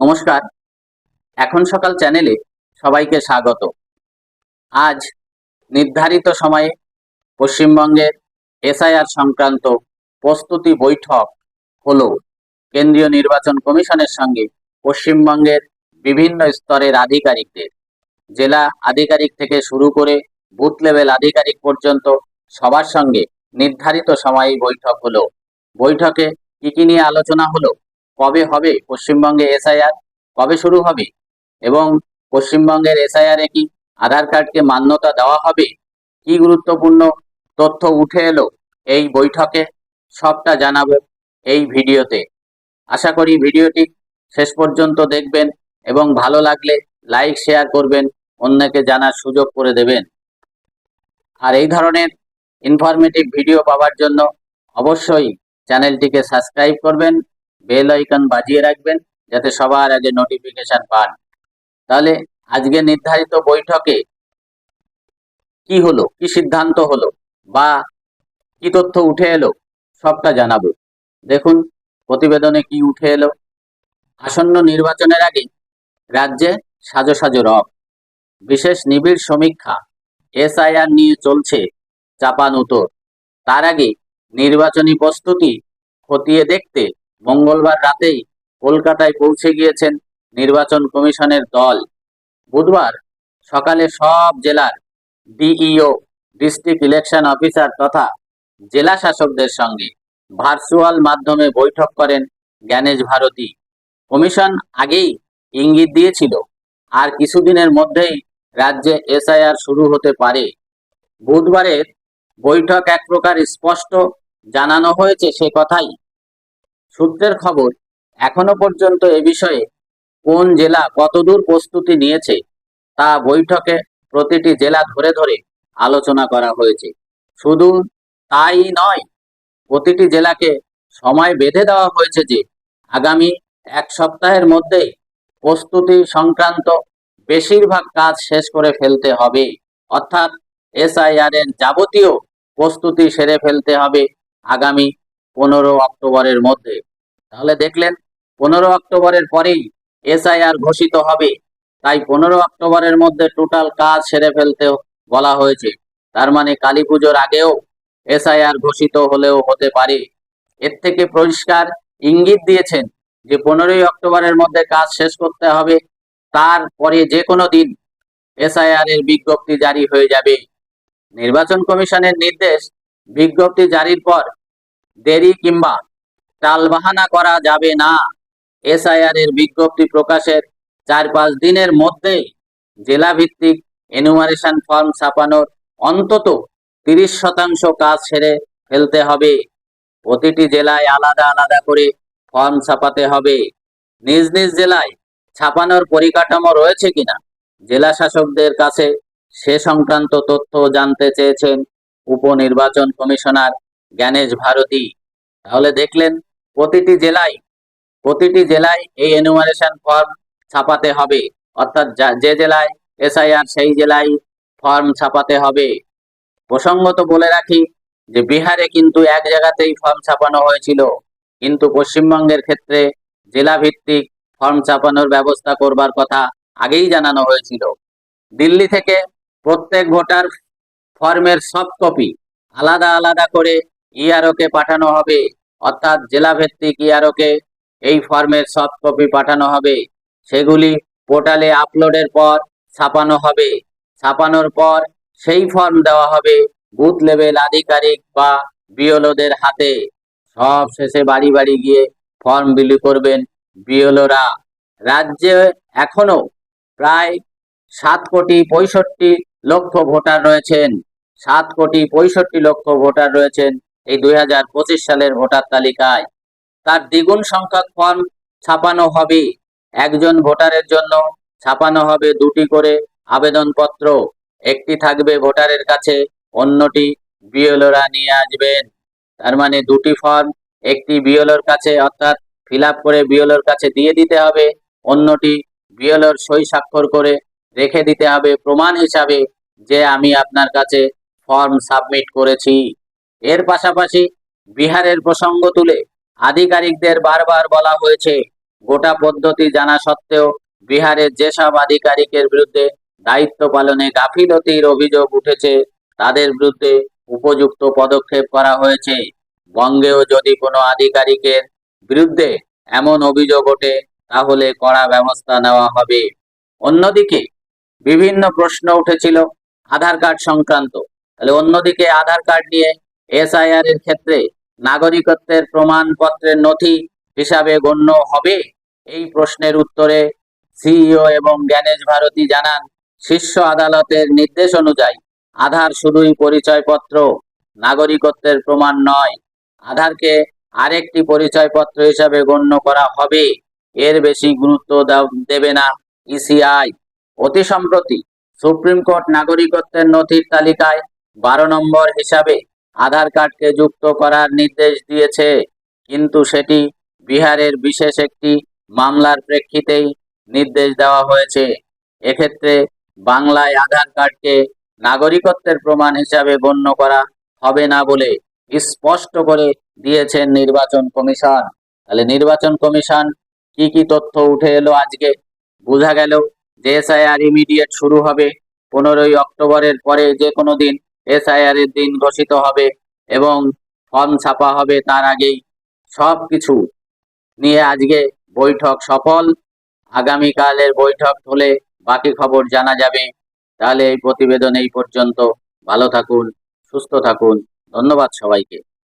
নমস্কার। এখন সকাল চ্যানেলে সবাইকে স্বাগত। আজ নির্ধারিত সময়ে পশ্চিমবঙ্গের এসআইআর সংক্রান্ত প্রস্তুতি বৈঠক হলো কেন্দ্রীয় নির্বাচন কমিশনের সঙ্গে পশ্চিমবঙ্গের বিভিন্ন স্তরের আধিকারিকদের। জেলা আধিকারিক থেকে শুরু করে বুথ লেভেল আধিকারিক পর্যন্ত সবার সঙ্গে নির্ধারিত সময়ে বৈঠক হলো। বৈঠকে কি কি নিয়ে আলোচনা হলো? কবে হবে? পশ্চিমবঙ্গে এসআইআর কবে শুরু হবে? এবং পশ্চিমবঙ্গের এসআইআর কি আধার কার্ডকে মান্যতা দেওয়া হবে? কি গুরুত্বপূর্ণ তথ্য উঠে এলো এই বৈঠকে? সবটা জানাব এই ভিডিওতে। আশা করি ভিডিওটি শেষ পর্যন্ত দেখবেন এবং ভালো লাগলে লাইক, শেয়ার করবেন, অন্যকে জানার সুযোগ করে দেবেন। আর এই ধরনের ইনফরমেটিভ ভিডিও পাওয়ার জন্য অবশ্যই চ্যানেলটিকে সাবস্ক্রাইব করবেন বেল আইকন বাজিয়ে রাখবেন যাতে সবার আগে নোটিফিকেশন পান। তাহলে আজকে নির্ধারিত বৈঠকে কি হলো, কি সিদ্ধান্ত হলো, বা কি তথ্য উঠে এলো, সবটা জানাব। দেখুন, প্রতিবেদনে কি উঠে এলো। আসন্ন নির্বাচনের আগে রাজ্যে সাজো সাজো রব, বিশেষ নিবিড় সমীক্ষা, এসআইআর নিয়ে চলছে চাপানুতোর তার আগে নির্বাচনী প্রস্তুতি খতিয়ে দেখতে মঙ্গলবার রাতেই কলকাতায় পৌঁছে গিয়েছেন নির্বাচন কমিশনের দল। বুধবার সকালে সব জেলার ডিইও, ডিস্ট্রিক্ট ইলেকশন অফিসার তথা জেলা শাসকদের সঙ্গে ভার্চুয়াল মাধ্যমে বৈঠক করেন জ্ঞানেশ ভারতী। কমিশন আগেই ইঙ্গিত দিয়েছিল, আর কিছুদিনের মধ্যেই রাজ্যে এসআইআর শুরু হতে পারে। বুধবারের বৈঠক এক প্রকার স্পষ্ট জানানো হয়েছে সে কথাই সূত্রের খবর, এখনও পর্যন্ত এ বিষয়ে কোন জেলা কতদূর প্রস্তুতি নিয়েছে, তা বৈঠকে প্রতিটি জেলা ধরে ধরে আলোচনা করা হয়েছে। শুধু তাই নয়, প্রতিটি জেলাকে সময় বেঁধে দেওয়া হয়েছে যে, আগামী এক সপ্তাহের মধ্যে প্রস্তুতি সংক্রান্ত বেশিরভাগ কাজ শেষ করে ফেলতে হবে। অর্থাৎ এসআইআর এর যাবতীয় প্রস্তুতি সেরে ফেলতে হবে আগামী পনেরো অক্টোবরের মধ্যে। তাহলে দেখলেন, পনেরো অক্টোবরের পরেই এসআইআর ঘোষিত হবে। তাই পনেরো অক্টোবরের মধ্যে টোটাল কাজ সেরে ফেলতে বলা হয়েছে। তার মানে কালী পুজোর আগেও এসআইআর ঘোষিত হলেও হতে পারে। এর থেকে পরিষ্কার ইঙ্গিত দিয়েছেন যে পনেরোই অক্টোবরের মধ্যে কাজ শেষ করতে হবে। তারপরে যে কোনো দিন এসআইআর এর বিজ্ঞপ্তি জারি হয়ে যাবে। নির্বাচন কমিশনের নির্দেশ বিজ্ঞপ্তি জারির পর দেরি কিংবা টালবাহানা করা যাবে না। এসআইআর এর বিজ্ঞপ্তি প্রকাশের চার পাঁচ দিনের মধ্যে জেলা ভিত্তিক এনুমারেশন ফর্ম ছাপানোর অন্তত তিরিশ শতাংশ কাজ সেরে ফেলতে হবে। প্রতিটি জেলায় আলাদা আলাদা করে ফর্ম ছাপাতে হবে। নিজ নিজ জেলায় ছাপানোর পরিকাঠামো রয়েছে কিনা, জেলা শাসকদের কাছে সে সংক্রান্ত তথ্য জানতে চেয়েছেন উপনির্বাচন কমিশনার জ্ঞানেশ ভারতী। তাহলে দেখলেন, প্রতিটি জেলায় প্রতিটি জেলায় এই এনুমারেশন ফর্ম ছাপাতে হবে। অর্থাৎ যা- জেলায় এসআইআর সেই জেলায় ফর্ম ছাপাতে হবে। প্রসঙ্গত বলে রাখি যে, বিহারে কিন্তু এক জায়গাতেই ফর্ম ছাপানো হয়েছিল। কিন্তু পশ্চিমবঙ্গের ক্ষেত্রে জেলা ভিত্তিক ফর্ম ছাপানোর ব্যবস্থা করবার কথা আগেই জানানো হয়েছিল। দিল্লি থেকে প্রত্যেক ভোটার ফর্মের সফট কপি আলাদা আলাদা করে ইআরওকে পাঠানো হবে, অর্থাৎ জেলা ভিত্তিক ইআরওকে এই ফর্মের সফট কপি পাঠানো হবে। সেগুলি পোর্টালে আপলোডের পর ছাপানো হবে। ছাপানোর পর সেই ফর্ম দেওয়া হবে বুথ লেভেল আধিকারিক বা বিএলওদের হাতে। সব শেষে বাড়ি বাড়ি গিয়ে ফর্ম বিলি করবেন বিএলওরা রাজ্যে এখনও প্রায় সাত কোটি পঁয়ষট্টি লক্ষ ভোটার রয়েছেন। সাত কোটি পঁয়ষট্টি লক্ষ ভোটার রয়েছেন। এই দুই হাজার পঁচিশ সালের ভোটার তালিকায়। তার দ্বিগুণ সংখ্যক ফর্ম ছাপানো হবে। একজন ভোটারের জন্য ছাপানো হবে দুটি করে আবেদনপত্র। একটি থাকবে ভোটারের কাছে, অন্যটি বিএলওরা নিয়ে আসবেন। তার মানে দুটি ফর্ম, একটি বিএলওর কাছে, অর্থাৎ ফিল করে বিএলওর কাছে দিয়ে দিতে হবে। অন্যটি বিএলওর সই স্বাক্ষর করে রেখে দিতে হবে। প্রমাণ হিসাবে যে আমি আপনার কাছে ফর্ম সাবমিট করেছি। এর পাশাপাশি বিহারের প্রসঙ্গ তুলে আধিকারিকদের বারবার বলা হয়েছে, গোটা পদ্ধতি জানা সত্ত্বেও বিহারের যেসব আধিকারিকের বিরুদ্ধে দায়িত্ব পালনে গাফিলতির অভিযোগ উঠেছে, তাদের বিরুদ্ধে উপযুক্ত পদক্ষেপ করা হয়েছে। বঙ্গেও যদি কোনো আধিকারিকের বিরুদ্ধে এমন অভিযোগ ওঠে, তাহলে কড়া ব্যবস্থা নেওয়া হবে। অন্যদিকে বিভিন্ন প্রশ্ন উঠেছিল আধার কার্ড সংক্রান্ত। তাহলে অন্যদিকে আধার কার্ড নিয়ে এসআইআর এর ক্ষেত্রে নাগরিকত্বের প্রমাণপত্রের নথি হিসাবে গণ্য হবে? এই প্রশ্নের উত্তরে সিইও এবং জ্ঞানেশ ভারতী জানান, শীর্ষ আদালতের নির্দেশ অনুযায়ী আধার শুধুই পরিচয়পত্র, নাগরিকত্বের প্রমাণ নয়, আধারকে আরেকটি পরিচয়পত্র হিসাবে গণ্য করা হবে। এর বেশি গুরুত্ব দেবে না ইসিআই। অতি সম্প্রতি সুপ্রিম কোর্ট নাগরিকত্বের নথির তালিকায় বারো নম্বর হিসাবে আধার কার্ডকে যুক্ত করার নির্দেশ দিয়েছে, কিন্তু সেটি বিহারের বিশেষ একটি মামলার প্রেক্ষিতেই নির্দেশ দেওয়া হয়েছে। এক্ষেত্রে বাংলায় আধার কার্ডকে নাগরিকত্বের প্রমাণ হিসাবে গণ্য করা হবে না বলে স্পষ্ট করে দিয়েছেন নির্বাচন কমিশন। তাহলে নির্বাচন কমিশন কি কি তথ্য উঠে এলো আজকে? বোঝা গেল যে এসআইআর ইমিডিয়েট শুরু হবে পনেরোই অক্টোবরের পরে যে কোনো দিন। এসআইআর এর দিন ঘোষিত হবে এবং ফর্ম ছাপা হবে তার আগেই। সব কিছু নিয়ে আজকে বৈঠক সফল। আগামীকালের বৈঠক হলে বাকি খবর জানা যাবে। তাহলে এই প্রতিবেদন এই পর্যন্ত। ভালো থাকুন, সুস্থ থাকুন। ধন্যবাদ সবাইকে।